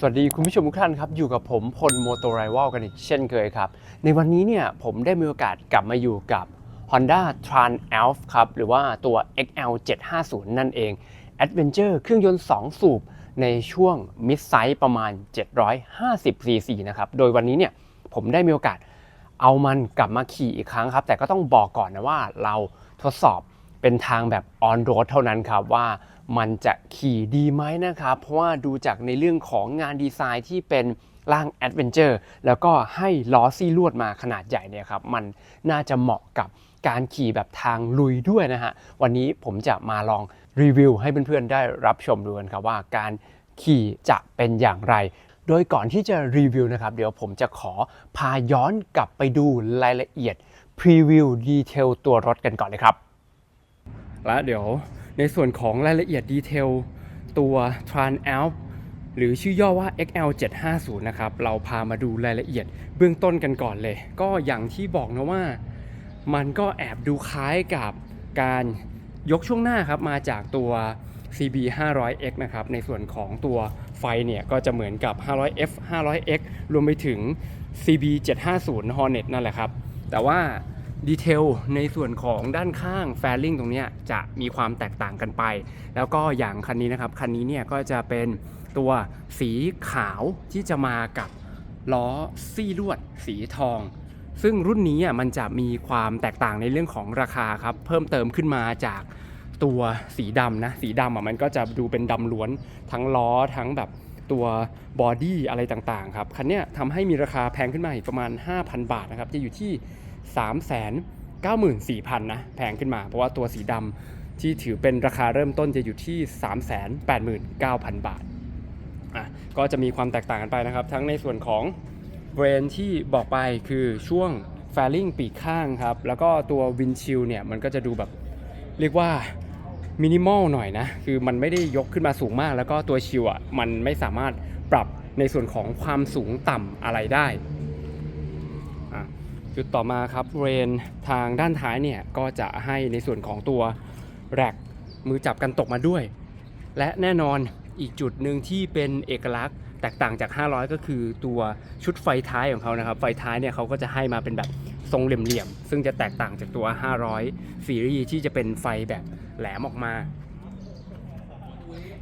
สวัสดีคุณผู้ชมทุกท่านครับ อยู่กับผมพลโมโตไรว l กันอีกเช่นเคยครับ ในวันนี้เนี่ยผมได้มีโอกาสกลับมาอยู่กับ Honda Tran Alf ครับหรือว่าตัว XL 750นั่นเอง Adventure เครื่องยนต์ 2 สูบในช่วง mid size ประมาณ 750 cc นะครับ โดยวันนี้เนี่ยผมได้มีโอกาสเอามันกลับมาขี่อีกครั้งครับ แต่ก็ต้องบอกก่อนนะว่าเราทดสอบเป็นทางแบบ on road เท่านั้นครับว่า มันจะขี่ดีไหมนะครับ เพราะว่าดูจากในเรื่องของงานดีไซน์ที่เป็นร่างแอดเวนเจอร์แล้วก็ให้ล้อซี่ลวดมาขนาดใหญ่เนี่ยครับ มันน่าจะเหมาะกับการขี่แบบทางลุยด้วยนะฮะ วันนี้ผมจะมาลองรีวิวให้เพื่อนๆได้รับชมดูกันครับว่าการขี่จะเป็นอย่างไร โดยก่อนที่จะรีวิวนะครับ เดี๋ยวผมจะขอพาย้อนกลับไปดูรายละเอียดพรีวิวดีเทลตัวรถกันก่อนเลยครับ และเดี๋ยว ในส่วนของรายละเอียดดีเทลตัว Tran Alp หรือชื่อย่อว่า XL 750 นะครับ เราพามาดูรายละเอียดเบื้องต้นกันก่อนเลย ก็อย่างที่บอกนะว่า มันก็แอบดูคล้ายกับการยกช่วงหน้าครับ มาจากตัว CB 500X นะครับ ในส่วนของตัวไฟเนี่ย ก็จะเหมือนกับ 500F 500X รวมไปถึง CB 750 Hornet นั่นแหละครับ แต่ว่า ดีเทลในส่วนของด้านข้างแฟลิงตรงนี้จะมีความแตกต่างกันไป แล้วก็อย่างคันนี้นะครับ คันนี้เนี่ยก็จะเป็นตัวสีขาวที่จะมากับล้อซี่ลวดสีทอง ซึ่งรุ่นนี้มันจะมีความแตกต่างในเรื่องของราคาครับ เพิ่มเติมขึ้นมาจากตัวสีดำนะ สีดำอะมันก็จะดูเป็นดำล้วนทั้งล้อทั้งแบบตัวบอดี้อะไรต่างๆครับ คันนี้ทำให้มีราคาแพงขึ้นมาอีกประมาณ 5,000 บาทนะครับ จะอยู่ที่ 394,000นะแพงขึ้นมา เพราะว่าตัวสีดำที่ถือเป็นราคาเริ่มต้นจะอยู่ที่ 389,000 บาทอะก็จะมีความแตกต่างกันไปนะครับ ทั้งในส่วนของเบรนที่บอกไปคือช่วงแฟลิงปีกข้างครับ แล้วก็ตัววินชิลเนี่ยมันก็จะดูแบบเรียกว่ามินิมอลหน่อยนะ คือมันไม่ได้ยกขึ้นมาสูงมาก แล้วก็ตัวชิลอะมันไม่สามารถปรับในส่วนของความสูงต่ำอะไรได้ จุดต่อมาครับเรนทางด้านท้ายเนี่ยก็จะให้ในส่วนของตัวแร็กมือจับกันตกมาด้วย และแน่นอนอีกจุดหนึ่งที่เป็นเอกลักษณ์แตกต่างจาก 500 ก็คือตัวชุดไฟท้ายของเขานะครับ ไฟท้ายเนี่ยเขาก็จะให้มาเป็นแบบทรงเหลี่ยมๆ ซึ่งจะแตกต่างจากตัว 500 ซีรีส์ที่จะเป็นไฟแบบแหลมออกมา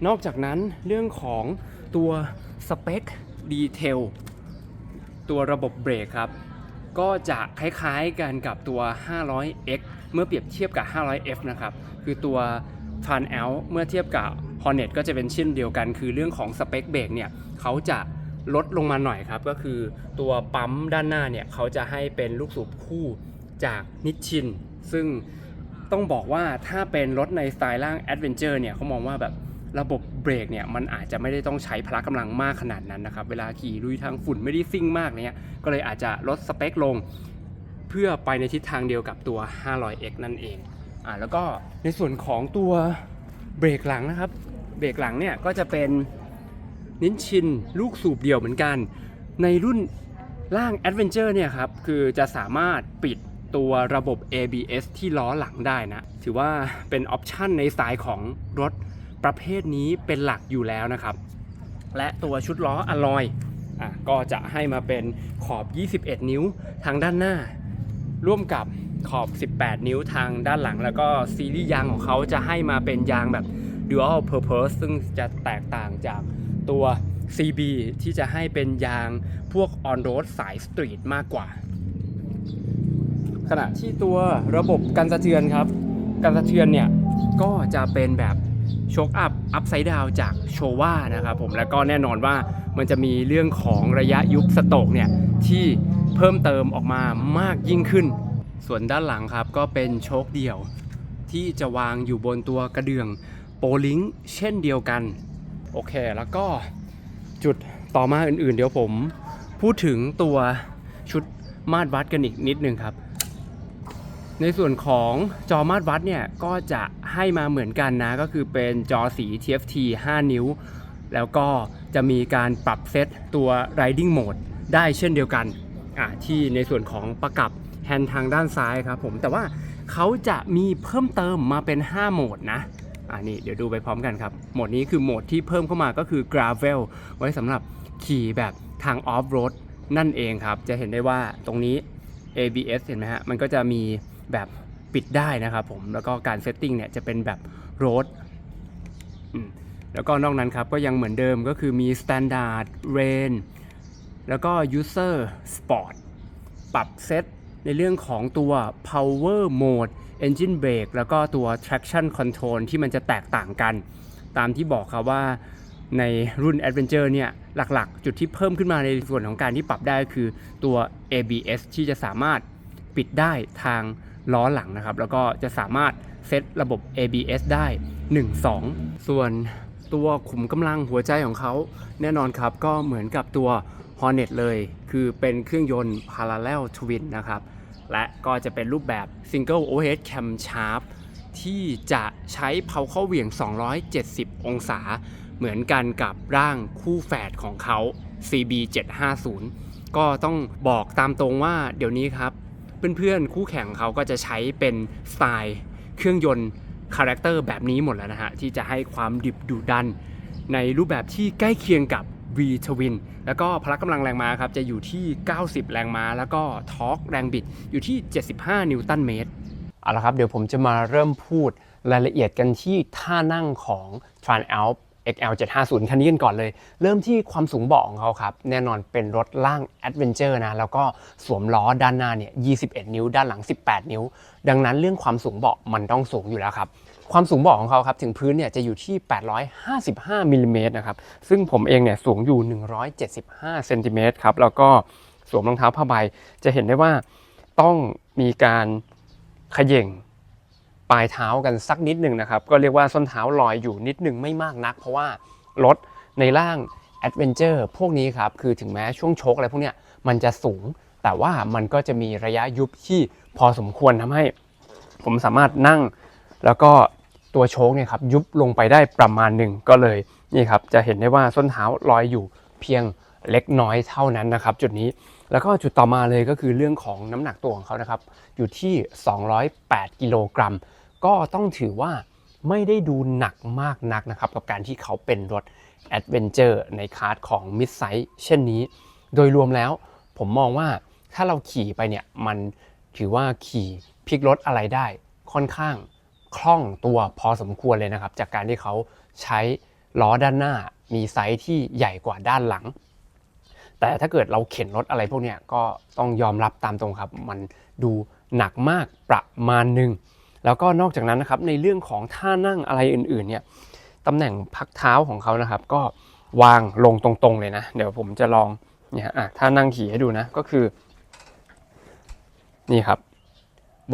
นอกจากนั้นเรื่องของตัวสเปคดีเทลตัวระบบเบรกครับ ก็จะคล้ายๆกันกับตัว 500X เมื่อเปรียบเทียบกับ 500F นะครับ คือตัว t r a n L เมื่อเทียบกับ Hornet ก็จะเป็นเช่นเดียวกัน คือเรื่องของสเปคเบรกเนี่ยเขาจะลดลงมาหน่อยครับ ก็คือตัวปั๊มด้านหน้าเนี่ยเขาจะให้เป็นลูกสูบคู่จากนิชชิน ซึ่งต้องบอกว่าถ้าเป็นรถในสไตล์ล่าง Adventure เนี่ยเขามองว่าแบบ ระบบเบรกเนี่ยมันอาจจะไม่ได้ต้องใช้พละกำลังมากขนาดนั้นนะครับ เวลาขี่ลุยทางฝุ่นไม่ได้ซิ่งมากเนี่ยก็เลยอาจจะลดสเปคลง เพื่อไปในทิศทางเดียวกับตัว 500X นั่นเองอ่าแล้วก็ในส่วนของตัวเบรกหลังนะครับ เบรกหลังเนี่ยก็จะเป็นนินชินลูกสูบเดียวเหมือนกัน ในรุ่นล่าง Adventure เนี่ยครับคือจะสามารถปิดตัวระบบ ABS ที่ล้อหลังได้นะ ถือว่าเป็นออปชันในสายของรถ ประเภทนี้เป็นหลักอยู่แล้วนะครับ และตัวชุดล้ออลลอยอะก็จะให้มาเป็นขอบ 21 นิ้วทางด้านหน้า ร่วมกับขอบ 18 นิ้วทางด้านหลัง แล้วก็ซีรีส์ยางของเขาจะให้มาเป็นยางแบบ dual purpose ซึ่งจะแตกต่างจากตัว CB ที่จะให้เป็นยางพวก on road สายสตรีทมากกว่า ขณะที่ตัวระบบกันสะเทือนครับ กันสะเทือนเนี่ยก็จะเป็นแบบ โชคอัพอัพไซด์ดาวจากโชว่านะครับผมแล้วก็แน่นอนว่ามันจะมีเรื่องของระยะยุบสโตกเนี่ยที่เพิ่มเติมออกมามากยิ่งขึ้น ส่วนด้านหลังครับก็เป็นโชคเดี่ยว ที่จะวางอยู่บนตัวกระเดื่องโปลิงเช่นเดียวกัน โอเค แล้วก็จุดต่อมาอื่นๆ เดี๋ยวผมพูดถึงตัวชุดมาตรวัดกันอีกนิดนึงครับ ในส่วนของจอมาตรวัดเนี่ยก็จะ ให้มาเหมือนกันนะ ก็คือเป็นจอสี TFT 5 นิ้ว แล้วก็จะมีการปรับเซตตัว Riding Mode ได้เช่นเดียวกันอะที่ในส่วนของประกับแฮนด์ทางด้านซ้ายครับผมแต่ว่าเขาจะมีเพิ่มเติมมาเป็น 5 โหมดนะอ่านี่เดี๋ยวดูไปพร้อมกันครับ โหมดนี้คือโหมดที่เพิ่มเข้ามาก็คือ Gravel ไว้สำหรับขี่แบบทางออฟโรดนั่นเองครับ จะเห็นได้ว่าตรงนี้ ABS เห็นไหมฮะ มันก็จะมีแบบ ปิดได้นะครับผมแล้วก็การเซตติ้งเนี่ยจะเป็นแบบโรดแล้วก็นอกนั้นครับก็ยังเหมือนเดิมก็คือมี Standard Range แล้วก็ User Sport ปรับเซตในเรื่องของตัว Power Mode Engine Brake แล้วก็ตัว Traction Control ที่มันจะแตกต่างกัน ตามที่บอกครับว่าในรุ่น Adventure เนี่ยหลักๆ จุดที่เพิ่มขึ้นมาในส่วนของการที่ปรับได้ก็คือตัว ABS ที่จะสามารถปิดได้ทาง ล้อหลังนะครับ แล้วก็จะสามารถเซตระบบ ABS ได้ 1 2 ส่วนตัวขุมกำลังหัวใจของเขา แน่นอนครับก็เหมือนกับตัว Hornet เลย คือเป็นเครื่องยนต์ Parallel Twin นะครับ และก็จะเป็นรูปแบบ Single Overhead Camshaft ที่จะใช้เผาเข้าเหวี่ยง 270 องศา เหมือนกันกับร่างคู่แฝดของเขา CB 750 ก็ต้องบอกตามตรงว่าเดี๋ยวนี้ครับ เพื่อนๆ คู่แข่งเขาก็จะใช้เป็นสไตล์เครื่องยนต์คาแรคเตอร์แบบนี้หมดแล้วนะฮะ ที่จะให้ความดิบดุดัน ในรูปแบบที่ใกล้เคียงกับ V Twin แล้วก็พละกำลังแรงม้าครับ จะอยู่ที่ 90 แรงม้า แล้วก็ทอร์กแรงบิดอยู่ที่ 75 นิวตันเมตรเอาละครับ เดี๋ยวผมจะมาเริ่มพูดรายละเอียดกันที่ท่านั่งของ Transalp XL 750 คันนี้กันก่อนเลย เริ่มที่ความสูงเบาะของเขาครับ แน่นอนเป็นรถล่าง Adventure นะ แล้วก็สวมล้อด้านหน้าเนี่ย 21 นิ้ว ด้านหลัง 18 นิ้ว ดังนั้นเรื่องความสูงเบาะมันต้องสูงอยู่แล้วครับ ความสูงเบาะของเขาครับ ถึงพื้นเนี่ยจะอยู่ที่ 855มิลลิเมตรนะครับ ซึ่งผมเองเนี่ยสูงอยู่ 175เซนติเมตรครับ แล้วก็สวมรองเท้าผ้าใบ จะเห็นได้ว่าต้องมีการขย่ง ลายเท้ากันสักนิดหนึ่งนะครับ ก็เรียกว่าส้นเท้าลอยอยู่นิดหนึ่งไม่มากนัก เพราะว่ารถในร่าง Adventure พวกนี้ครับ คือถึงแม้ช่วงโชคอะไรพวกเนี้ยมันจะสูง แต่ว่ามันก็จะมีระยะยุบที่พอสมควรทำให้ ผมสามารถนั่ง แล้วก็ตัวโชคเนี่ยครับยุบลงไปได้ประมาณหนึ่งก็เลยนี่ครับจะเห็นได้ว่าส้นเท้าลอยอยู่เพียงเล็กน้อยเท่านั้นนะครับ จุดนี้แล้วก็จุดต่อมาเลยก็คือเรื่องของน้ำหนักตัวของเขานะครับ อยู่ที่ 208 กิโลกรัม ก็ต้องถือว่าไม่ได้ดูหนักมากนักนะครับ กับการที่เขาเป็นรถ Adventure ในคลาสของ Mid Size เช่นนี้ โดยรวมแล้วผมมองว่าถ้าเราขี่ไปเนี่ยมันถือว่าขี่พลิกรถอะไรได้ค่อนข้างคล่องตัวพอสมควรเลยนะครับ จากการที่เขาใช้ล้อด้านหน้ามีไซส์ที่ใหญ่กว่าด้านหลัง แต่ถ้าเกิดเราเข็นรถอะไรพวกเนี้ยก็ต้องยอมรับตามตรงครับ มันดูหนักมากประมาณหนึ่ง แล้วก็นอกจากนั้นนะครับในเรื่องของท่านั่งอะไรอื่นๆเนี่ยตำแหน่งพักเท้าของเขานะครับ ก็วางลงตรงๆเลยนะ เดี๋ยวผมจะลองเนี่ยอะถ้านั่งขี่ให้ดูนะก็คือ นี่ครับ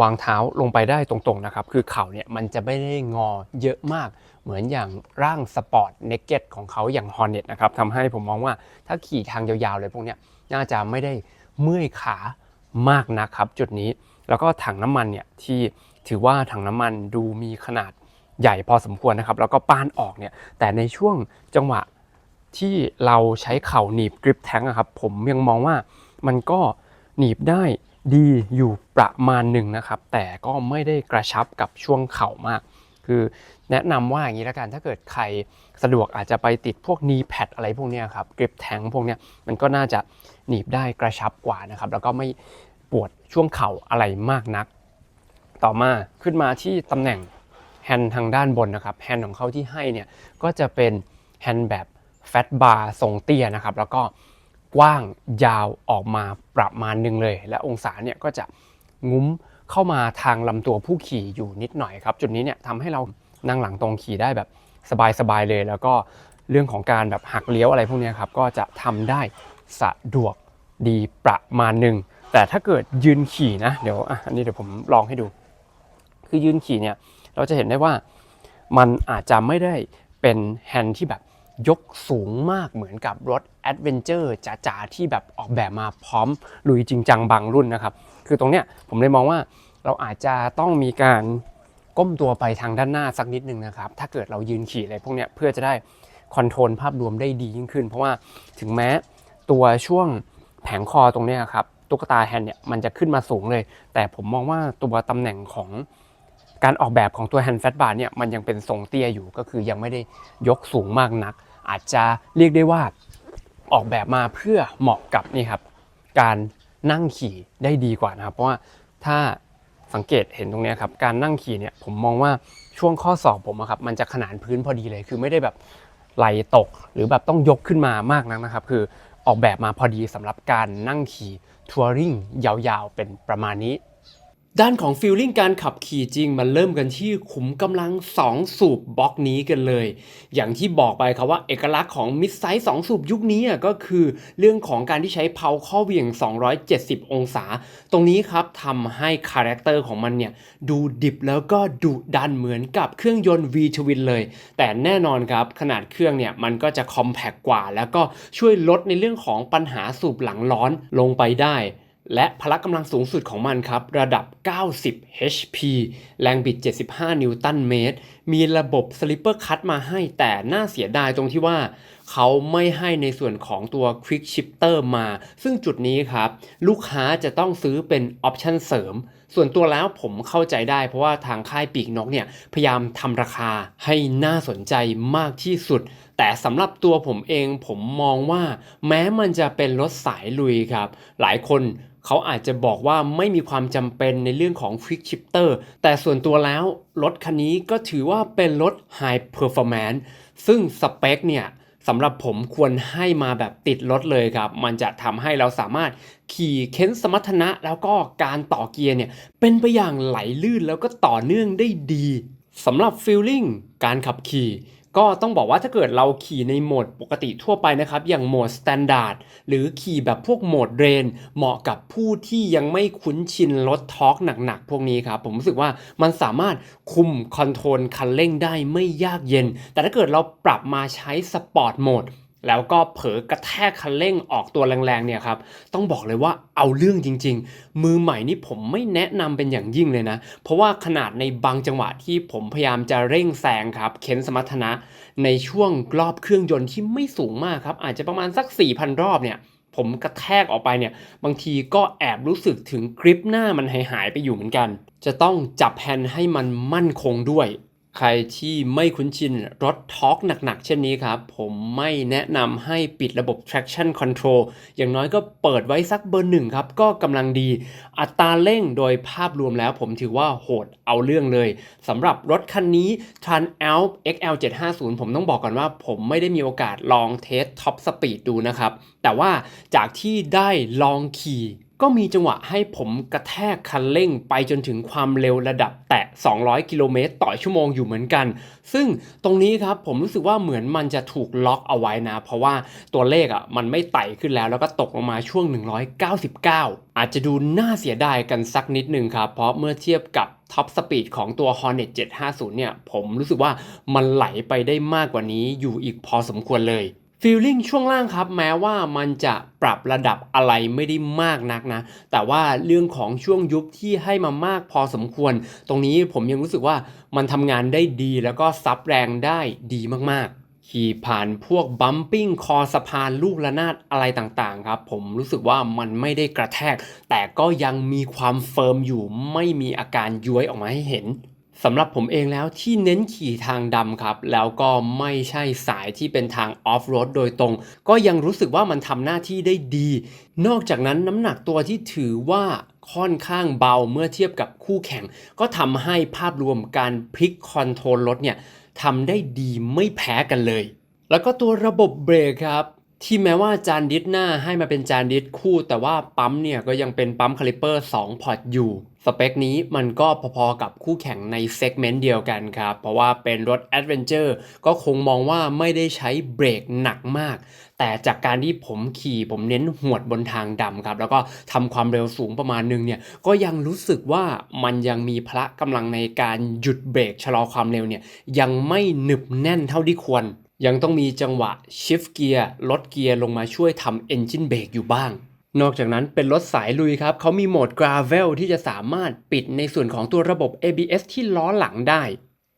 วางเท้าลงไปได้ตรงๆนะครับ คือเข่าเนี่ยมันจะไม่ได้งอเยอะมากเหมือนอย่างร่างสปอร์ตเนกเก็ตของเขาอย่าง Hornet นะครับทำให้ผมมองว่าถ้าขี่ทางยาวๆเลยพวกเนี้ยน่าจะไม่ได้เมื่อยขามากนะครับจุดนี้แล้วก็ถังน้ำมันเนี่ยที่ ถือว่าถังน้ำมันดูมีขนาดใหญ่พอสมควรนะครับ แล้วก็ป้านออกเนี่ยแต่ในช่วงจังหวะที่เราใช้เข่าหนีบกริปแทงครับผมยังมองว่ามันก็หนีบได้ดีอยู่ประมาณหนึ่งนะครับ แต่ก็ไม่ได้กระชับกับช่วงเข่ามาก คือแนะนำว่าอย่างนี้แล้วกันถ้าเกิดใครสะดวกอาจจะไปติดพวก knee pad อะไรพวกนี้ครับกริปแทงพวกนี้มันก็น่าจะหนีบได้กระชับกว่านะครับ แล้วก็ไม่ปวดช่วงเข่าอะไรมากนัก ต่อมาขึ้นมาที่ตำแหน่งแฮนด์ทางด้านบนนะครับแฮนด์ของเขาที่ให้เนี่ยก็จะเป็นแฮนด์แบบแฟตบาร์ทรงเตี้ยนะครับแล้วก็กว้างยาวออกมาประมาณหนึ่งเลย และองศาเนี่ยก็จะงุ้มเข้ามาทางลำตัวผู้ขี่อยู่นิดหน่อยครับ จุดนี้เนี่ยทำให้เรานั่งหลังตรงขี่ได้แบบสบายๆเลย แล้วก็เรื่องของการแบบหักเลี้ยวอะไรพวกนี้ครับก็จะทำได้สะดวกดีประมาณหนึ่งแต่ถ้าเกิดยืนขี่นะเดี๋ยวอันนี้เดี๋ยวผมลองให้ดู คือยืนขี่เนี่ยเราจะเห็นได้ว่ามันอาจจะไม่ได้เป็นแฮนด์ที่แบบยกสูงมากเหมือนกับรถ Adventure จ๋าๆที่แบบออกแบบมาพร้อมลุยจริงจังบางรุ่นนะครับ คือตรงเนี้ยผมเลยมองว่าเราอาจจะต้องมีการก้มตัวไปทางด้านหน้าสักนิดนึงนะครับ ถ้าเกิดเรายืนขี่อะไรพวกเนี้ยเพื่อจะได้คอนโทรลภาพรวมได้ดียิ่งขึ้น เพราะว่าถึงแม้ตัวช่วงแผงคอตรงเนี้ยครับตุ๊กตาแฮนด์เนี่ยมันจะขึ้นมาสูงเลย แต่ผมมองว่าตัวตำแหน่งของ การออกแบบของตัวแฮนด์แฟตบาร์เนี่ยมันยังเป็นทรงเตี้ยอยู่ก็คือยังไม่ได้ยกสูงมากนัก อาจจะเรียกได้ว่าออกแบบมาเพื่อเหมาะกับนี่ครับการนั่งขี่ได้ดีกว่านะครับ เพราะว่าถ้าสังเกตเห็นตรงนี้ครับการนั่งขี่เนี่ยผมมองว่าช่วงข้อศอกผมครับมันจะขนานพื้นพอดีเลย คือไม่ได้แบบไหลตก หรือแบบต้องยกขึ้นมามากนักนะครับ คือออกแบบมาพอดีสำหรับการนั่งขี่ทัวริงยาวๆเป็นประมาณนี้ ด้านของฟีลลิ่งการขับขี่จริง มันเริ่มกันที่ขุมกำลัง 2 สูบบล็อกนี้กันเลย อย่างที่บอกไปครับว่าเอกลักษณ์ของมิดไซส์2สูบยุคนี้อะก็คือเรื่องของการที่ใช้เพาข้อเหวี่ยง 270 องศา ตรงนี้ครับทำให้คาแรคเตอร์ของมันเนี่ย ดูดิบแล้วก็ดุดันเหมือนกับเครื่องยนต์ V Twin เลย แต่แน่นอนครับ ขนาดเครื่องเนี่ยมันก็จะคอมแพกกว่า แล้วก็ช่วยลดในเรื่องของปัญหาสูบหลังร้อนลงไปได้ และพละกำลังสูงสุดของมันครับ ระดับ 90 HP แรงบิด 75 นิวตันเมตร มีระบบสลิปเปอร์คัตมาให้แต่น่าเสียดายตรงที่ว่า เขาไม่ให้ในส่วนของตัว Quick Shifter มา ซึ่งจุดนี้ครับ ลูกค้าจะต้องซื้อเป็นออปชันเสริม ส่วนตัวแล้วผมเข้าใจได้เพราะว่าทางค่ายปีกนกเนี่ย พยายามทำราคาให้น่าสนใจมากที่สุด แต่สำหรับตัวผมเองผมมองว่า แม้มันจะเป็นรถสายลุยครับ หลายคน เขาอาจจะบอกว่าไม่มีความจำเป็นในเรื่องของ Quick Shifter แต่ส่วนตัวแล้วรถคันนี้ก็ถือว่าเป็นรถ High Performance ซึ่งสเปคเนี่ยสำหรับผมควรให้มาแบบติดรถเลยครับ มันจะทำให้เราสามารถขี่เค้นสมรรถนะ แล้วก็การต่อเกียร์เนี่ยเป็นไปอย่างไหลลื่นแล้วก็ต่อเนื่องได้ดีสำหรับฟีลลิ่งการขับขี่ ก็ต้องบอกว่าถ้าเกิดเราขี่ในโหมดปกติทั่วไปนะครับ อย่างโหมดสแตนดาร์ดหรือขี่แบบพวกโหมดเรน เหมาะกับผู้ที่ยังไม่คุ้นชินรถทอร์กหนักๆ พวกนี้ครับ ผมรู้สึกว่ามันสามารถคุมคอนโทรลคันเร่งได้ไม่ยากเย็น แต่ถ้าเกิดเราปรับมาใช้สปอร์ตโหมด แล้วก็เผลอกระแทกคันเร่งออกตัวแรงๆเนี่ยครับต้องบอกเลยว่าเอาเรื่องจริง ๆ มือใหม่นี่ผมไม่แนะนำเป็นอย่างยิ่งเลยนะ เพราะว่าขนาดในบางจังหวะที่ผมพยายามจะเร่งแซงครับเค้นสมรรถนะ ในช่วงรอบเครื่องยนต์ที่ไม่สูงมากครับ อาจจะประมาณสัก 4,000 รอบเนี่ยผมกระแทกออกไปเนี่ยบางทีก็แอบรู้สึกถึงกริปหน้ามันหายหายไปอยู่เหมือนกัน จะต้องจับแฮนด์ให้มันมั่นคงด้วย ใครที่ไม่คุ้นชินรถทอร์กหนักๆ เช่นนี้ครับ ผมไม่แนะนำให้ปิดระบบ traction control อย่างน้อยก็เปิดไว้สักเบอร์หนึ่งครับ ก็กำลังดี อัตราเร่งโดยภาพรวมแล้วผมถือว่าโหดเอาเรื่องเลยสำหรับรถคันนี้ Tran Alp XL 750ผมต้องบอกก่อนว่าผมไม่ได้มีโอกาสลองเทสท็อปสปีดดูนะครับ แต่ว่าจากที่ได้ลองขี่ ก็มีจังหวะให้ผมกระแทกคันเร่งไปจนถึงความเร็วระดับแตะ 200 กิโลเมตรต่อชั่วโมงอยู่เหมือนกัน ซึ่งตรงนี้ครับผมรู้สึกว่าเหมือนมันจะถูกล็อกเอาไว้นะ เพราะว่าตัวเลขอะมันไม่ไต่ขึ้นแล้วแล้วก็ตกลงมาช่วง 199 อาจจะดูน่าเสียดายกันสักนิดหนึ่งครับ เพราะเมื่อเทียบกับท็อปสปีดของตัว Hornet 750 เนี่ย ผมรู้สึกว่ามันไหลไปได้มากกว่านี้อยู่อีกพอสมควรเลย ฟีลลิ่งช่วงล่างครับ แม้ว่ามันจะปรับระดับอะไรไม่ได้มากนักนะ แต่ว่าเรื่องของช่วงยุบที่ให้มามากพอสมควร ตรงนี้ผมยังรู้สึกว่ามันทำงานได้ดีแล้วก็ซับแรงได้ดีมากๆ ขี่ผ่านพวกบัมปิ้งคอสะพานลูกระนาดอะไรต่างๆครับ ผมรู้สึกว่ามันไม่ได้กระแทก แต่ก็ยังมีความเฟิร์มอยู่ไม่มีอาการย้วยออกมาให้เห็น สำหรับผมเองแล้วที่เน้นขี่ทางดำครับ แล้วก็ไม่ใช่สายที่เป็นทางออฟโรดโดยตรง ก็ยังรู้สึกว่ามันทำหน้าที่ได้ดี นอกจากนั้นน้ำหนักตัวที่ถือว่าค่อนข้างเบาเมื่อเทียบกับคู่แข่ง ก็ทำให้ภาพรวมการพลิกคอนโทรลรถเนี่ยทำได้ดีไม่แพ้กันเลย แล้วก็ตัวระบบเบรกครับที่แม้ว่าจานดิสหน้าให้มาเป็นจานดิสคู่ แต่ว่าปั๊มเนี่ยก็ยังเป็นปั๊มคาลิเปอร์ 2 พอร์ตอยู่ สเปคนี้มันก็พอๆกับคู่แข่งในเซกเมนต์เดียวกันครับ เพราะว่าเป็นรถแอดเวนเจอร์ก็คงมองว่าไม่ได้ใช้เบรกหนักมาก แต่จากการที่ผมขี่ผมเน้นหวดบนทางดำครับ แล้วก็ทำความเร็วสูงประมาณนึงเนี่ย ก็ยังรู้สึกว่ามันยังมีพละกำลังในการหยุดเบรกชะลอความเร็วเนี่ย ยังไม่หนึบแน่นเท่าที่ควร ยังต้องมีจังหวะชิฟเกียร์ลดเกียร์ลงมาช่วยทำ Engine Brake อยู่บ้าง นอกจากนั้นเป็นรถสายลุยครับเขามีโหมด Gravel ที่จะสามารถปิดในส่วนของตัวระบบ ABS ที่ล้อหลังได้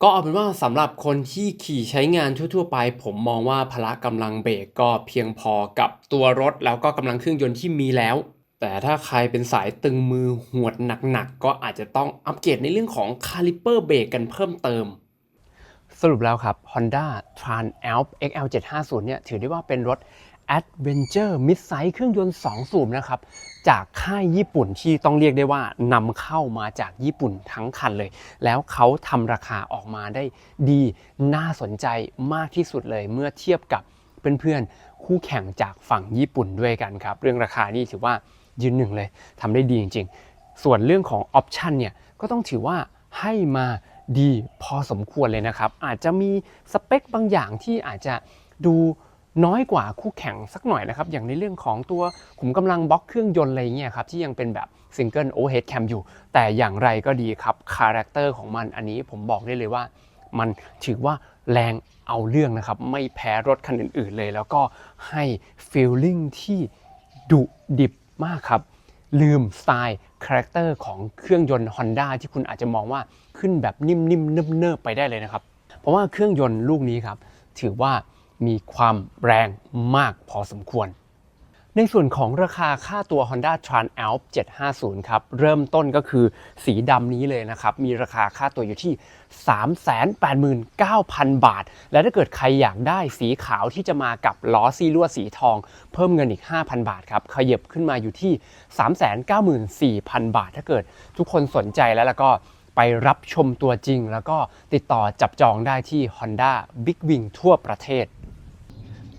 ก็เอาเป็นว่าสำหรับคนที่ขี่ใช้งานทั่ว ๆ ไป ผมมองว่าพละกำลังเบรกก็เพียงพอกับตัวรถแล้วก็กำลังเครื่องยนต์ที่มีแล้ว แต่ถ้าใครเป็นสายตึงมือหวดหนักๆ ก็อาจจะต้องอัปเกรดในเรื่องของคาลิเปอร์เบรกกันเพิ่มเติมสรุปแล้วครับ Honda Tran Alp XL 750 เนี่ยถือได้ว่าเป็นรถ Adventure Midsize เครื่องยนต์ 2 สูบนะครับ จากค่ายญี่ปุ่นที่ต้องเรียกได้ว่านำเข้ามาจากญี่ปุ่นทั้งคันเลย แล้วเขาทำราคาออกมาได้ดีน่าสนใจมากที่สุดเลยเมื่อเทียบกับเพื่อนๆ คู่แข่งจากฝั่งญี่ปุ่นด้วยกันครับ เรื่องราคานี่ถือว่ายืนหนึ่งเลยทำได้ดีจริง ๆ ส่วนเรื่องของออปชันเนี่ยก็ต้องถือว่าให้มาดีพอสมควรเลยนะครับ อาจจะมีสเปคบางอย่างที่อาจจะดู น้อยกว่าคู่แข่งสักหน่อยนะครับ อย่างในเรื่องของตัวขุมกำลังบล็อกเครื่องยนต์อะไรเงี้ยครับที่ยังเป็นแบบซิงเกิลโอห์เฮดแคมอยู่ แต่อย่างไรก็ดีครับคาแรคเตอร์ของมันอันนี้ผมบอกได้เลยว่า มันถือว่าแรงเอาเรื่องนะครับ ไม่แพ้รถคันอื่นๆเลย แล้วก็ให้ฟีลลิ่งที่ดุดิบมากครับ ลืมสไตล์คาแรคเตอร์ของเครื่องยนต์ Honda ที่คุณอาจจะมองว่าขึ้นแบบนิ่มๆเนิบๆไปได้เลยนะครับ เพราะว่าเครื่องยนต์ลูกนี้ครับ ถือว่า มีความแรงมากพอสมควร ในส่วนของราคาค่าตัว Honda Trans Alp 750 ครับ เริ่มต้นก็คือสีดำนี้เลยนะครับ มีราคาค่าตัวอยู่ที่ 389,000 บาท และถ้าเกิดใครอยากได้สีขาวที่จะมากับล้อซีลวดสีทอง เพิ่มเงินอีก 5,000 บาทครับ ขยับขึ้นมาอยู่ที่ 394,000 บาท ถ้าเกิดทุกคนสนใจแล้วแล้วก็ไปรับชมตัวจริงแล้วก็ติดต่อจับจองได้ที่ Honda Big Wing ทั่วประเทศ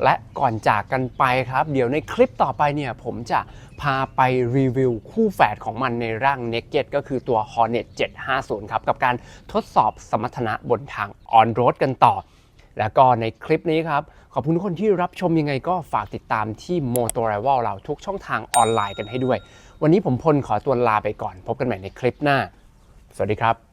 และก่อนจากกันไปครับ เดี๋ยวในคลิปต่อไปเนี่ยผมจะพาไปรีวิวคู่แฝดของมันในร่าง Naked ก็คือตัว Hornet 750 ครับ กับการทดสอบสมรรถนะบนทางออนโรดกันต่อ แล้วก็ในคลิปนี้ครับ ขอบคุณทุกคนที่รับชมยังไงก็ฝากติดตามที่ Moto Rival เราทุกช่องทางออนไลน์กันให้ด้วย วันนี้ผมพลขอตัวลาไปก่อน พบกันใหม่ในคลิปหน้า สวัสดีครับ